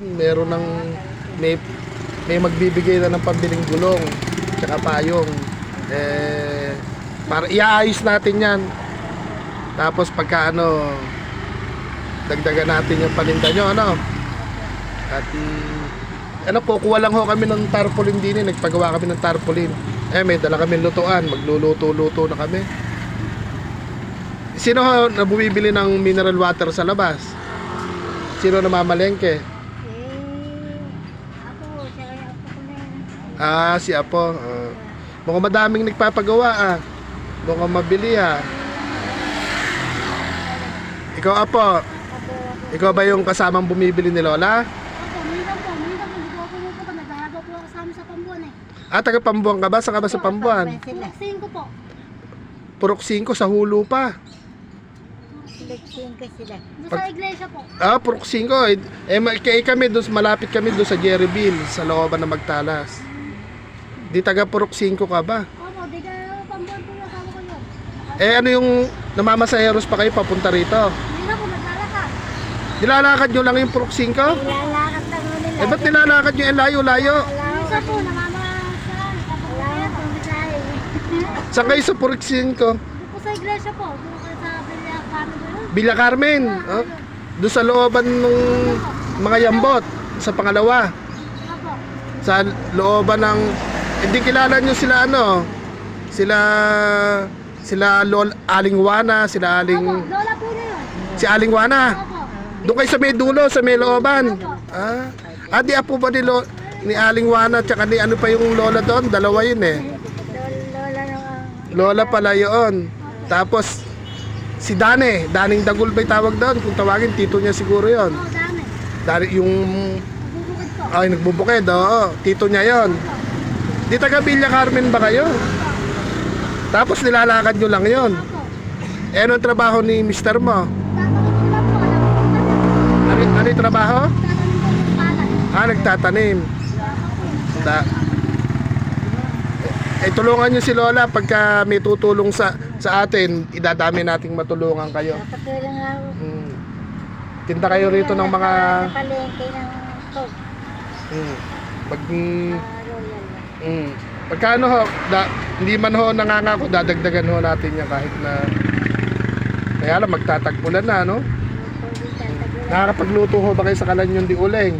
Meron ng may may magbibigay na ng pambiling gulong tsaka payong. Eh para iaayos natin 'yan. Tapos pagka ano dagdagan natin yung paninda nyo ano. At mm, ano po, kuha lang ho kami ng tarpaulin din eh. Nagpagawa kami ng tarpaulin. Eh, may dala kami lutuan. Magluluto-luto na kami. Sino ho na bumibili ng mineral water sa labas? Sino namamalengke? Eh, ako, siya kaya ako ko na yun. Ah, si Apo. Ah. mukhang madaming nagpapagawa ah. Mukhang mabili ah. Ikaw Apo, ikaw ba yung kasamang bumibili ni Lola? Ako, minsan po, minsan po, hindi ko ako pumupunta. Naghahaba po ako kasama sa Pambuan eh. Ah, taga Pambuan ka ba? Saan ka ba sa Pambuan? Flexing ko po. Purok 5 sa Hulu pa. Flexing ko sila. Doon sa iglesia po. Ah, Purok 5. Eh, eh kami doon, malapit kami doon sa Jerryville, sa looban ng Magtalas. Di taga Purok 5 ka ba? Opo, di ka Pambuan po yung asawa ko yun. Eh, ano yung namamasaheros pa kayo papunta rito? Minsan po, naglalakad. Nilalakad nyo lang yung Purok 5? Nilalakad lang nila. Eh, ba't nilalakad nyo yung layo-layo? Minsan po, namamasan. Wala na po, misahe. Saan kayo sa Purok 5? Doon po sa iglesia po. Doon ka sa Villa ba yun? Villa Carmen. Oh, doon sa looban ng mga yambot. Sa pangalawa. Opo. Sa looban ng... Hindi kilala nyo sila ano? Sila... Sila Lol Aling Wana, sila Aling... Opo, lola po na yun. Si Aling Wana. Opo. Doon kayo sa may dulo, sa may looban. Ah, ah di apo ba ni, Lo, ni Aling Wana tsaka ni ano pa yung lola doon? Dalawa yun eh. Lola na Lola pala yun. Tapos si Dane, Daning Dagul ba'y tawag doon? Kung tawagin, tito niya siguro yon. Oo, dami. Dani, yung Bubukid po. ay nagbubukid, oo, tito niya yon. Di taga Villa Carmen ba kayo? Tapos nilalakad nyo lang yon. Eh, anong trabaho ni mister mo? Ano, ano yung trabaho? Ah, nagtatanim. Ta eh, tulungan nyo si Lola pagka may tutulong sa sa atin, idadami nating matulungan kayo. Ako. Mm. Tinda kayo rito ng mga palengke ng Coke. mm, pag mm, Royal. Mm, pagkano ho, da, hindi man ho nangangako dadagdagan ho natin yan kahit na kaya lang magtatagpulan na no. Nakakapagluto ho ba kayo sa kalanyon di uleng?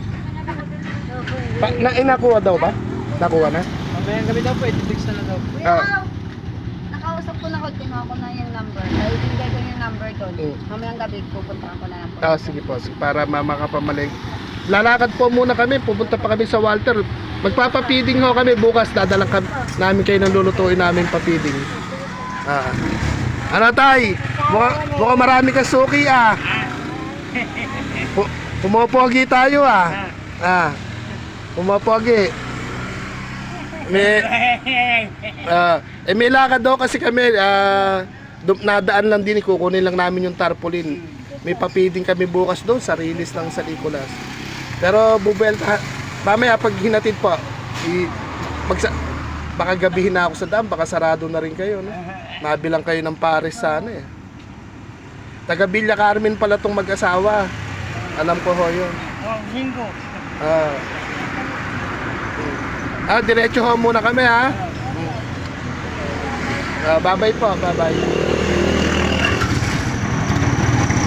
Pa, na, eh, nakuha daw ba? Nakuha na? Mamayang gabi daw po, i-fix na lang daw po. Ah. Nakausap ko na ko, kinuha ko na yung number. Ay, ibigay ko yung number doon. Mm. Mamayang gabi, pupuntahan ko na lang po. Ah, sige po, sige, para ma- makapamalig. Lalakad po muna kami, pupunta pa kami sa Walter. Magpapapiding ho kami bukas, dadalang kami, namin kayo ng lulutuin namin papiding. Ah. Ano tay? Mukha, mukha marami kang suki ah. Pu- Pumopogi tayo ah. Ah. Pumopogi. May, ah, eh may lakad daw kasi kami, ah, dum- nadaan lang din, kukunin lang namin yung tarpaulin. May papiding kami bukas doon sa release ng San Nicolas. Pero bubelta, mamaya pag hinatid po, i, magsa, baka gabihin na ako sa dam, baka sarado na rin kayo. No? Nabilang kayo ng pares sana eh. Taga Villa Carmen pala tong mag-asawa. Alam ko ho yun. Oh, linggo. Ah. Ah, diretso ho muna kami ha. Ah, bye-bye po, bye-bye.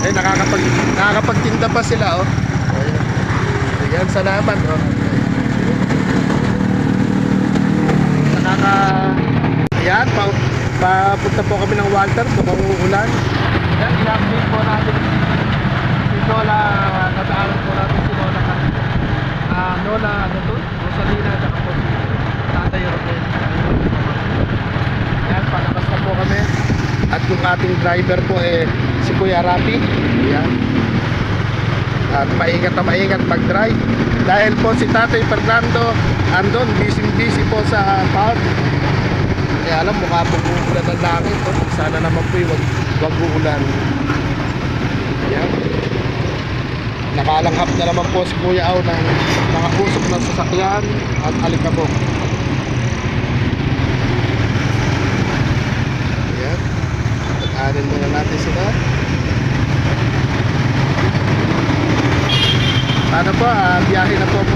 Eh, nakakapag, nakakapagtinda pa sila, oh. Ayan, salamat, oh. Nakaka... Ayan, pa, papunta po kami ng Walter, mukhang uulan. Ayan, i-update po natin si Lola, nadaanan po natin si Lola. Ah, Lola, ano to? Rosalina, at po si Tatay Rodel. Ayan, palabas na po kami. At yung ating driver po eh, si Kuya Rapi. Ayan. At maingat na maingat mag-drive. Dahil po si Tatay Fernando andon, busy-busy po sa park. Kaya alam, mukha po uulan ng langit. Oh. Sana naman po yung wag, wag uulan. Ayan. Nakalanghap na naman po si Kuya Au ng mga usok ng sasakyan at alikabok. Ayan. At-anin Sana po, ah, biyahe na po po